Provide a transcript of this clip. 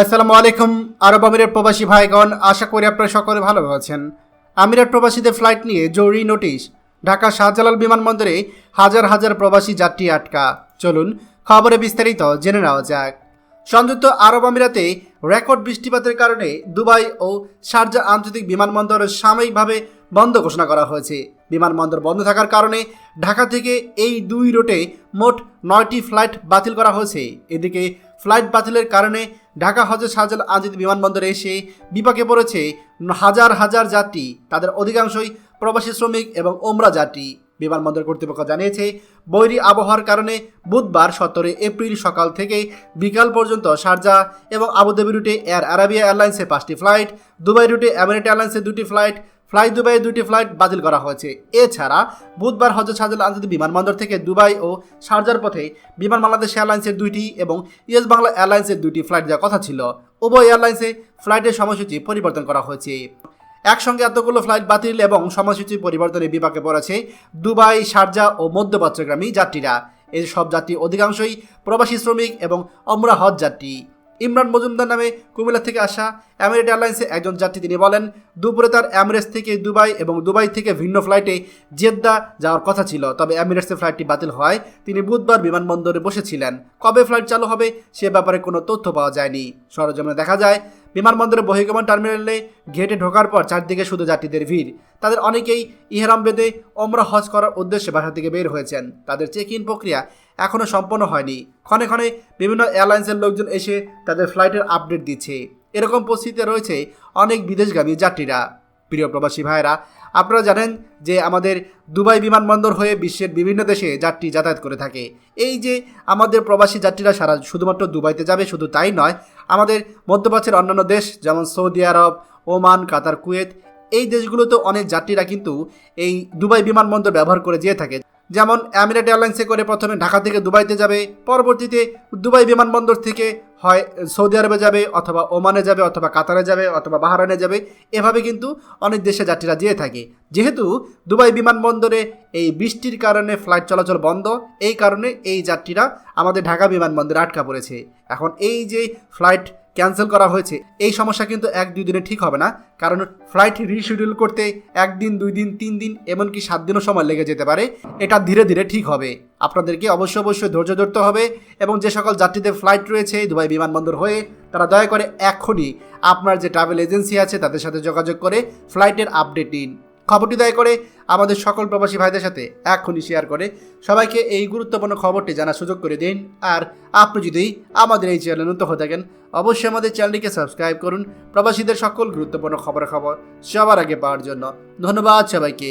আসসালামু আলাইকুম, আরব আমিরের প্রবাসী ভাইগণ, আশা করি আপনারা সকলে ভালো আছেন। আমিরাত প্রবাসীদের ফ্লাইট নিয়ে জরুরি নোটিশ, ঢাকা শাহজালাল বিমানবন্দরে হাজার হাজার প্রবাসী যাত্রী আটকা। চলুন খবরে বিস্তারিত জেনে নেওয়া যাক। সংযুক্ত আরব আমিরাতে রেকর্ড বৃষ্টিপাতের কারণে দুবাই ও শারজা আন্তর্জাতিক বিমানবন্দর সাময়িকভাবে বন্ধ ঘোষণা করা হয়েছে। বিমানবন্দর বন্ধ থাকার কারণে ঢাকা থেকে এই দুই রুটে মোট নয়টি ফ্লাইট বাতিল করা হয়েছে। এদিকে ফ্লাইট বাতিলের কারণে ঢাকা হজরত শাহজাল আজিদ বিমানবন্দরে এসে বিপাকে পড়েছে হাজার হাজার যাত্রী, তাদের অধিকাংশই প্রবাসী শ্রমিক এবং ওমরা যাত্রী। বিমানবন্দর কর্তৃপক্ষ জানিয়েছে, বৈরী আবহাওয়ার কারণে বুধবার সতেরো এপ্রিল সকাল থেকে বিকাল পর্যন্ত শারজা এবং আবুধাবি রুটে এয়ার আরাবিয়া এয়ারলাইন্সে পাঁচটি ফ্লাইট, দুবাই রুটে এমিরেট এয়ারলাইন্সে দুটি ফ্লাইট ফ্লাই দুবাইয়ের দুটি ফ্লাইট বাতিল করা হয়েছে। এছাড়া বুধবার হজরত শাহজালাল আন্তর্জাতিক বিমানবন্দর থেকে দুবাই ও শারজার পথে বিমান বাংলাদেশ এয়ারলাইন্সের দুইটি এবং ইয়েস বাংলা এয়ারলাইন্সের দুইটি ফ্লাইট যাওয়ার কথা ছিল। উভয় এয়ারলাইন্সে ফ্লাইটের সময়সূচি পরিবর্তন করা হয়েছে। একসঙ্গে এতগুলো ফ্লাইট বাতিল এবং সময়সূচি পরিবর্তনের বিপাকে পড়েছে দুবাই, শারজা ও মধ্য চট্টগ্রামী যাত্রীরা। এই সব যাত্রী অধিকাংশই প্রবাসী শ্রমিক এবং অমরা হজ যাত্রী। ইমরান মজুমদার নামে কুমিল্লা থেকে আসা এমিরেট এয়ারলাইন্সে একজন যাত্রী তিনি বলেন, দুপুরে তার এমিরেটস থেকে দুবাই এবং দুবাই থেকে ভিন্ন ফ্লাইটে জেদ্দা যাওয়ার কথা ছিল, তবে এমিরেটসের ফ্লাইটটি বাতিল হয়। তিনি বুধবার বিমানবন্দরে বসেছিলেন। কবে ফ্লাইট চালু হবে সে ব্যাপারে কোনো তথ্য পাওয়া যায়নি। সরজমে দেখা যায় বিমানবন্দরে বহির্গমন টার্মিনালে গেটে ঢোকার পর চারদিকে শুধু যাত্রীদের ভিড়। তাদের অনেকেই ইহরাম বেদে ওমরা হজ করার উদ্দেশ্যে বাসা থেকে বের হয়েছেন। তাদের চেক ইন প্রক্রিয়া এখনও সম্পন্ন হয়নি। ক্ষণে ক্ষণে বিভিন্ন এয়ারলাইন্সের লোকজন এসে তাদের ফ্লাইটের আপডেট দিচ্ছে। এরকম পরিস্থিতিতে রয়েছে অনেক বিদেশগামী যাত্রীরা। প্রিয় প্রবাসী ভাইরা আপনারা জানেন যে আমাদের দুবাই বিমানবন্দর হয়ে বিশ্বের বিভিন্ন দেশে যাত্রী যাতায়াত করে থাকে। এই যে আমাদের প্রবাসী যাত্রীরা সারা শুধুমাত্র দুবাইতে যাবে শুধু তাই নয়, আমাদের মধ্যপ্রাচ্যের অন্যান্য দেশ যেমন Saudi Arab, Oman, Qatar, Kuwait, এই দেশগুলোতে অনেক যাত্রীরা কিন্তু এই দুবাই বিমানবন্দর ব্যবহার করে যেয়ে থাকে। যেমন আমিরাট এয়ারলাইন্সে করে প্রথমে ঢাকা থেকে দুবাইতে যাবে, পরবর্তীতে দুবাই বিমানবন্দর থেকে হয়, সৌদি আরবে যাবে অথবা ওমানে যাবে অথবা কাতারে যাবে অথবা বাহারানে যাবে, এভাবে কিন্তু অনেক দেশে যাত্রীরা যেয়ে থাকে। যেহেতু দুবাই বিমানবন্দরে এই বৃষ্টির কারণে ফ্লাইট চলাচল বন্ধ, এই কারণে এই যাত্রীরা আমাদের ঢাকা বিমানবন্দরে আটকা পড়েছে। এখন এই যে ফ্লাইট ক্যান্সেল করা হয়েছে, এই সমস্যা কিন্তু এক দুই দিনে ঠিক হবে না, কারণ ফ্লাইট রিশিডিউল করতে একদিন, দুই দিন, তিন দিন, এমনকি সাত দিনও সময় লেগে যেতে পারে, এটা ধীরে ধীরে ঠিক হবে। আপনাদেরকে অবশ্যই অবশ্যই ধৈর্য ধরতে হবে এবং যে সকল যাত্রীদের ফ্লাইট রয়েছে দুবাই বিমানবন্দর হয়ে, তারা দয়া করে এখনই আপনার যে ট্রাভেল এজেন্সি আছে তাদের সাথে যোগাযোগ করে ফ্লাইটের আপডেট নিন। খবরটি দয়া করে আমাদের সকল প্রবাসী ভাইদের সাথে এখনই শেয়ার করে। সবাইকে এই গুরুত্বপূর্ণ খবরটি জানার সুযোগ করে দিন। আর আপনি যদি আমাদের এই চ্যানেল নতুন হয়ে থাকেন, অবশ্যই আমাদের চ্যানেলটিকে সাবস্ক্রাইব করুন। প্রবাসীদের সকল গুরুত্বপূর্ণ খবর খবর সবার আগে পাওয়ার জন্য। ধন্যবাদ সবাইকে।